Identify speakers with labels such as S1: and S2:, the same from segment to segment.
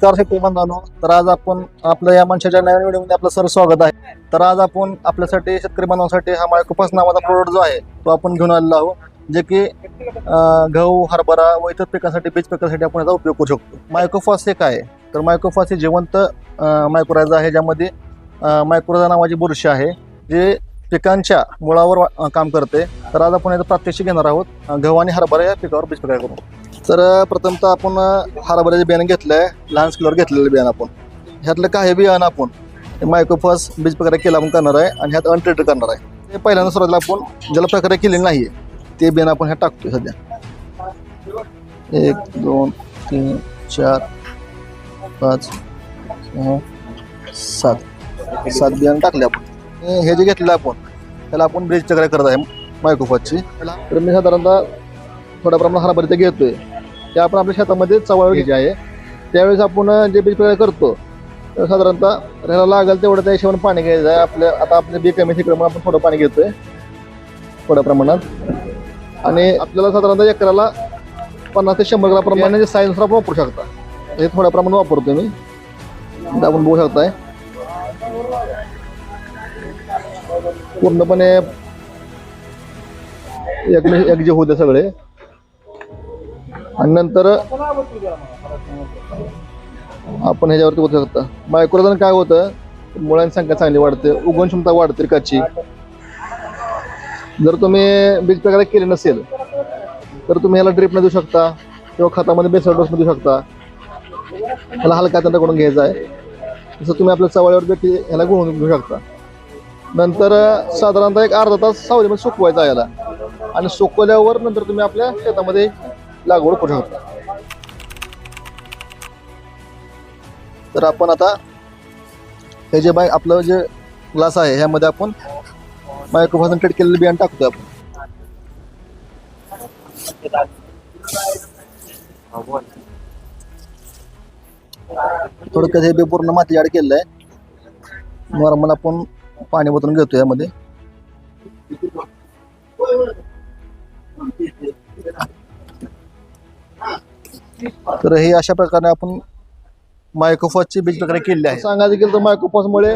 S1: नमस्कार शेतकरी बांधवांनो तर आज आपण आपल्या या मनशाच्या नवीन व्हिडिओमध्ये आपलं सर स्वागत आहे. तर आज आपण आपल्यासाठी शेतकरी बांधवांसाठी हा मायक्रोपास नावाचा प्रोडक्ट जो आहे तो आपण घेऊन आलेलो आहोत जे की गहू हरभरा व इतर पिकांसाठी बीज पिकासाठी आपण याचा उपयोग करू शकतो. मायक्रोफॉस हे काय आहे? तर मायक्रोफॉस हे जिवंत मायक्रोरायझा आहे ज्यामध्ये मायक्रोरायझा नावाची बुरशी आहे जे पिकांच्या मुळावर काम करते. तर आज आपण याचं प्रात्यक्षिक घेणार आहोत. गहू आणि हरभरा या पिकावर बीज पिका करू तर प्रथमतः आपण हरभऱ्याचे बियाणं घेतलं आहे लहान स्किलवर घेतलेलं बियाणं आपण. ह्यातलं काही बियाणं आपण मायक्रोफॉस बीज प्रक्रिया केला आपण करणार आहे आणि ह्यात अनट्रेटेड करणार आहे. ते पहिल्यांदा सुरुवातीला आपण ज्याला प्रक्रिया केलेलं नाही आहे ते बियाणं आपण ह्यात टाकतो सध्या. एक दोन तीन चार पाच सहा सात. सात बियाणं टाकले आपण. हे जे घेतलं आपण त्याला आपण ब्रिज प्रकारे करत आहे मायक्रोफॉसची तर मी साधारणतः थोड्या प्रमाणात हरभऱ्याचं घेतोय. ते आपण आपल्या शेतामध्ये चवळ घ्यायची आहे. त्यावेळेस आपण जे बीज प्रक्रिया करतो तर साधारणतः ह्याला लागेल तेवढं त्या हिशोबाने पाणी घ्यायचं आहे. आपल्या आता आपले बी कमी तिकडे आपण थोडं पाणी घेतोय. थोड्या प्रमाणात. आणि आपल्याला साधारणतः एकराला पन्नास ते शंभर ग्राम प्रमाणे सायन्सला आपण वापरू शकता. हे थोड्या प्रमाणात वापरतो मी. आपण बघू शकताय. पूर्णपणे एक एक जे होते सगळे आणि नंतर आपण ह्याच्यावरती होऊ शकता. मायक्रोजन काय होतं मुळांची संख्या चांगली वाढते उगवण क्षमता वाढते पिकाची जर तुम्ही बीज प्रकारे केले नसेल तर तुम्ही ह्याला ड्रिपने देऊ शकता किंवा खतामध्ये बेसळ डोसमध्ये देऊ शकता. ह्याला हलका त्यांना करून घ्यायचा आहे. जसं तुम्ही आपल्या चवळ्यावर देखील ह्याला गुळून घेऊ शकता. नंतर साधारणतः एक अर्धा तास सावलीमध्ये सुकवायचा याला आणि सुकवल्यावर नंतर तुम्ही आपल्या शेतामध्ये लागवड करू शकता. तर आपण आता हे जे बाय आपलं जे ग्लास आहे ह्यामध्ये आपण मायक्रोफॉन केलेलं बियाणं टाकतो आपण. थोडक्यात हे बी पूर्ण माती ॲड केलेलं आहे नॉर्मल आपण पाणी बदलून घेतो यामध्ये तर हे अशा प्रकारे आपण मायक्रोफॉसची बीज प्रकारे केलेली आहे. सांगायचं गेलं तर मायक्रोफॉसमुळे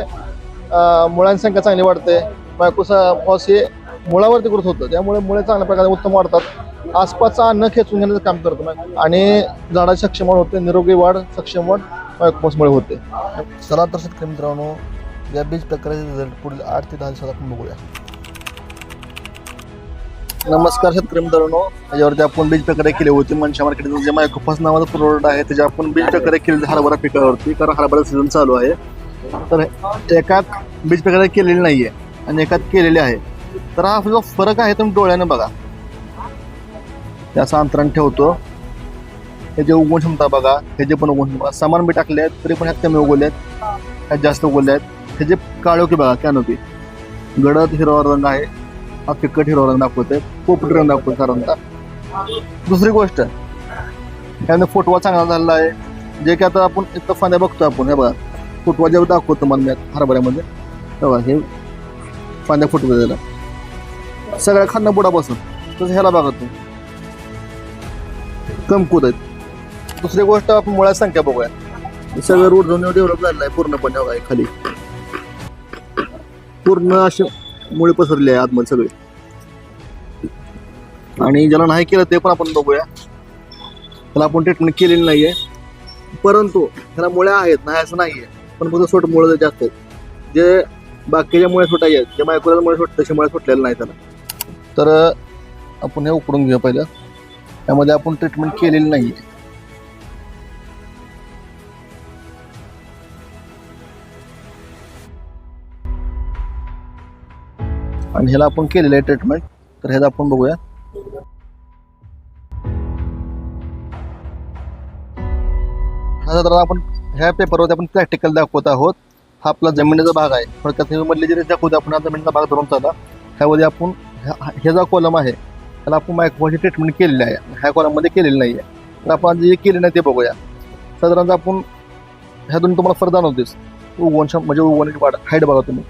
S1: मुळांची संख्या चांगली वाढते. मायक्रोफॉस हे मुळावरती करत होतं. त्यामुळे मुळे चांगल्या प्रकारे उत्तम वाढतात. आसपासचं अन्न खेचून घेण्याचं काम करतो आणि झाडाची सक्षम वाढ होते निरोगी वाढ सक्षम वाढ मायक्रोफॉसमुळे होते. चला तर शेतकरी मित्रांनो या बीज प्रकाराचे रिझल्ट पुढील आठ ते दहा दिवसात आपण बघूया. नमस्कार शेतकरी मित्रांनो. याच्यावरती आपण बीज प्रकारे केले होते मनशा मार्केटचं जे माझ्या खूपच नावाचं प्रोडक्ट आहे त्याच्या आपण बीज प्रक्रिया केले हरभरा पिकावरती. कारण हरभरा सीझन चालू आहे. तर एकात बीज प्रकारे केलेली नाही आहे आणि एकात केलेली आहे. तर हा जो फरक आहे तुम्ही डोळ्याने बघा. याचं अंतरण ठेवतो. हे जे उगवण क्षमता बघा हे जे पण उगवण क्षमता समान बी टाकले आहेत तरी पण ह्यात कमी उगवले आहेत ह्यात जास्त उगवले आहेत हे जे काळोखी बघा कॅनोपी गडद हिरवा रंग आहे. हा फिकट हिरो रंग दाखवतोय पोपटी रंग दाखवतो साधारणतः दुसरी गोष्ट याने फुटवा चांगला झालेला आहे. जे की आता आपण इथं फांद्या बघतो आपण हे बघा. फुटवा जेव्हा दाखवतो मला हरभऱ्यामध्ये. तेव्हा हे फांद्या फुटवा त्याला सगळ्या खांदा बुडापासून. तसं ह्याला बघा तुम्ही. कमकुत आहेत. दुसरी गोष्ट आपण मुळात संख्या बघूया. हे सगळं रोड डेव्हलप झालेलं आहे पूर्णपणे बघा खाली. पूर्ण असे मुळे पसरले आहे आतमध्ये सगळे. आणि ज्याला नाही केलं ते पण आपण बघूया. त्याला आपण ट्रीटमेंट केलेली नाहीये. परंतु त्याला मुळ्या आहेत नाही असं नाही आहे पण फक्त सोट मुळे जास्त आहेत. जे बाकीच्या मुळे छोटा आहेत जे मायक्रोला मुळे छोट तसे मुळे सुटलेलं नाही त्याला. तर आपण हे उकडून घेऊया पहिलं. त्यामध्ये आपण ट्रीटमेंट केलेली नाही आहे आणि ह्याला आपण केलेलं आहे ट्रीटमेंट तर ह्याचा आपण बघूया. हा साधारण आपण ह्या पेपरवरती आपण प्रॅक्टिकल दाखवत आहोत. हा आपला जमिनीचा भाग आहे. थोडक्यात मधले जे दाखवतो आपण हा जमिनीचा भाग धरून चालला. ह्यामध्ये आपण हे जो कॉलम आहे त्याला आपण मायक्रोची ट्रीटमेंट केलेली आहे. ह्या कॉलममध्ये केलेली नाही आहे तर आपण जे केले नाही ते बघूया. साधारणतः आपण ह्यातून तुम्हाला फरक जाणवतेच. उगवण म्हणजे उगवण्याची वाढ हाईट बघा तुम्ही.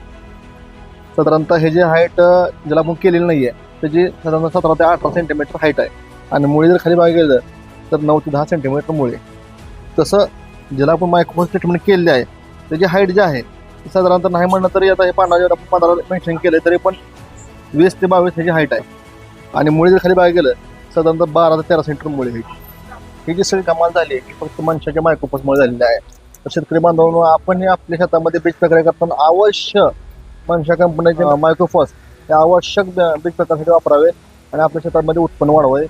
S1: साधारणतः हे जे हाईट ज्याला आपण केलेलं नाही आहे त्याची साधारणतः सतरा ते अठरा सेंटीमीटर हाईट आहे. आणि मुळे जर खाली बघायला गेलं तर नऊ ते दहा सेंटीमीटर मुळे. तसं ज्याला आपण मायक्रोफोन ट्रीटमेंट केलेली आहे त्याची हाईट जी आहे ती साधारणतः नाही म्हणलं तरी आता हे पांढरा जर आपण पंधरा मेन्शन केलं तरी पण वीस ते बावीस ह्याची हाईट आहे. आणि मुळे जर खाली बघायला गेलं साधारणतः बारा ते तेरा सेंटीमीटर मुळे आहे ही जी सगळी कमाल झाली आहे ही फक्त माणसाच्या मायक्रोफोनमुळे झालेली आहे. तर शेतकरी बांधवांनो आपण आपल्या शेतामध्ये बीज प्रक्रिया करताना अवश्य मनशा कंपनीचे मायक्रोफॉस हे. आवश्यक बीज प्रकारासाठी वापरावे आणि आपल्या शेतामध्ये उत्पन्न वाढवावे.